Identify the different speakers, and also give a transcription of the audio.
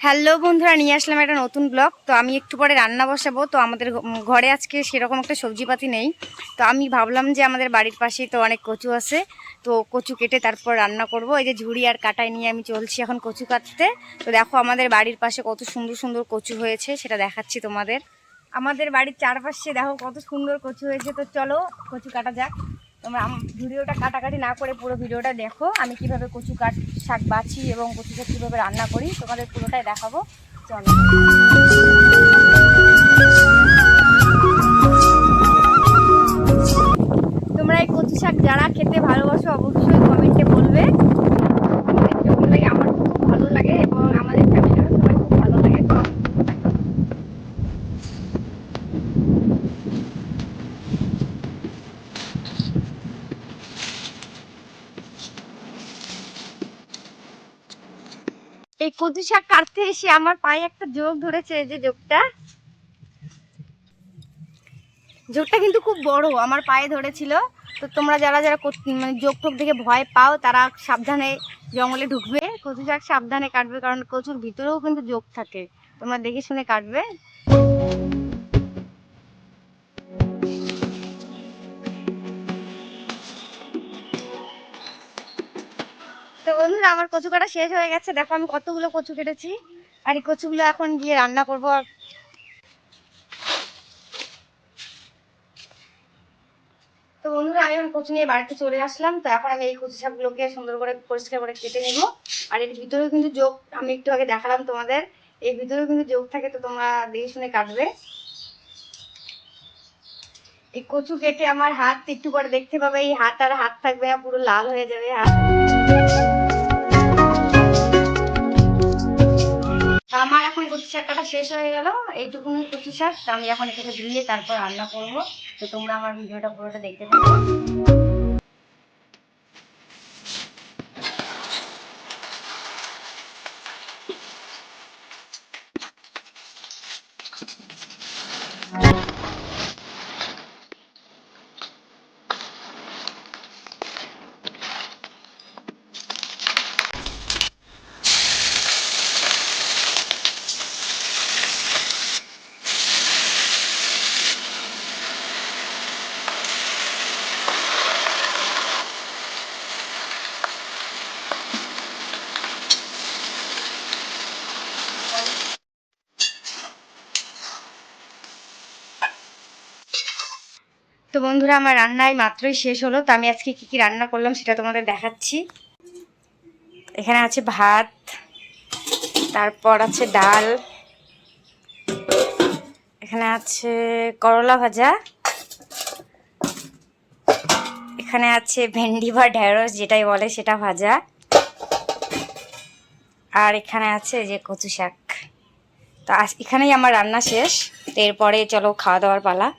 Speaker 1: Hello বন্ধুরা, নিয়ে আসলাম একটা নতুন ব্লগ তো আমি একটু পরে রান্না বসাবো। তো আমাদের ঘরে আজকে সেরকম একটা সবজিপাতি নেই। তো আমি ভাবলাম যে আমাদের বাড়ির পাশেই তো অনেক কচু আছে। তো কচু কেটে তারপর রান্না করব। এই যে ঝুড়ি আর কাটায় নিয়ে আমি চলছি এখন কচু কাটতে। তো দেখো আমাদের বাড়ির পাশে কত সুন্দর সুন্দর কচু হয়েছে, সেটা দেখাচ্ছি তোমাদের। আমাদের বাড়ির চারপাশে দেখো কত সুন্দর কচু হয়েছে। তো চলো কচু কাটা যাক। তোমরা ভিডিওটা কাটাকাটি না করে পুরো ভিডিওটা দেখো। আমি কীভাবে কচু কাট শাক বাছি এবং কচু শাক কীভাবে রান্না করি, তোমাদের পুরোটাই দেখাবো। চলো। তোমরা এই কচু শাক যারা খেতে ভালোবাসো, অবশ্যই কমেন্টে বললে আমার খুব ভালো লাগে এবং আমাদের ফ্যামিলির সবাই খুব ভালো লাগে এই কচু শাক কাটতে এসে আমার পায়ে একটা জোক ধরেছে যে জোকটা। যোগটা কিন্তু খুব বড়, আমার পায়ে ধরেছিল। তো তোমরা যারা যারা মানে যোগ টোক দেখে ভয় পাও, তারা সাবধানে জঙ্গলে ঢুকবে। কচু শাক সাবধানে কাটবে, কারণ কচুর ভিতরেও কিন্তু যোগ থাকে। তোমরা দেখে শুনে কাটবে। বন্ধুরা, আমার কচু কাটা শেষ হয়ে গেছে। দেখো, আমি কতগুলো কচু কেটেছি। আর এই কচুগুলো এখন গিয়ে রান্না করব। আর তো বন্ধুরা, আমি এখন কচু নিয়ে বাড়িতে চলে আসলাম। তো এখন আমি এই কচু শাকগুলোকে সুন্দর করে পরিষ্কার করে কেটে নেব। আর এর ভিতরেও কিন্তু যোগ, আমি একটু আগে দেখালাম তোমাদের। এর ভিতরেও কিন্তু যোগ থাকে, তো তোমরা দেখে শুনে কাটবে। এই কচু কেটে আমার হাত, একটু পরে দেখতে পাবে। এই হাত আর হাত থাকবে পুরো লাল হয়ে যাবে হাত। শেষ হয়ে গেল। এইটুকুনি কচু শাক। আমি এখন এটাকে ধুয়ে তারপর রান্না করব। তো তোমরা আমার ভিডিওটা পুরোটা দেখতে থাকো। তো বন্ধুরা, আমার রান্নায় মাত্রই শেষ হলো। তো আমি আজকে কি কি রান্না করলাম সেটা তোমাদের দেখাচ্ছি। এখানে আছে ভাত, তারপর আছে ডাল, এখানে আছে করলা ভাজা, এখানে আছে ভেন্ডি বা ঢেঁড়স, যেটাই বলে সেটা ভাজা, আর এখানে আছে যে কচু শাক। তো আজ এখানেই আমার রান্না শেষ। তো এরপরে চলো খাওয়া দাওয়ার পালা।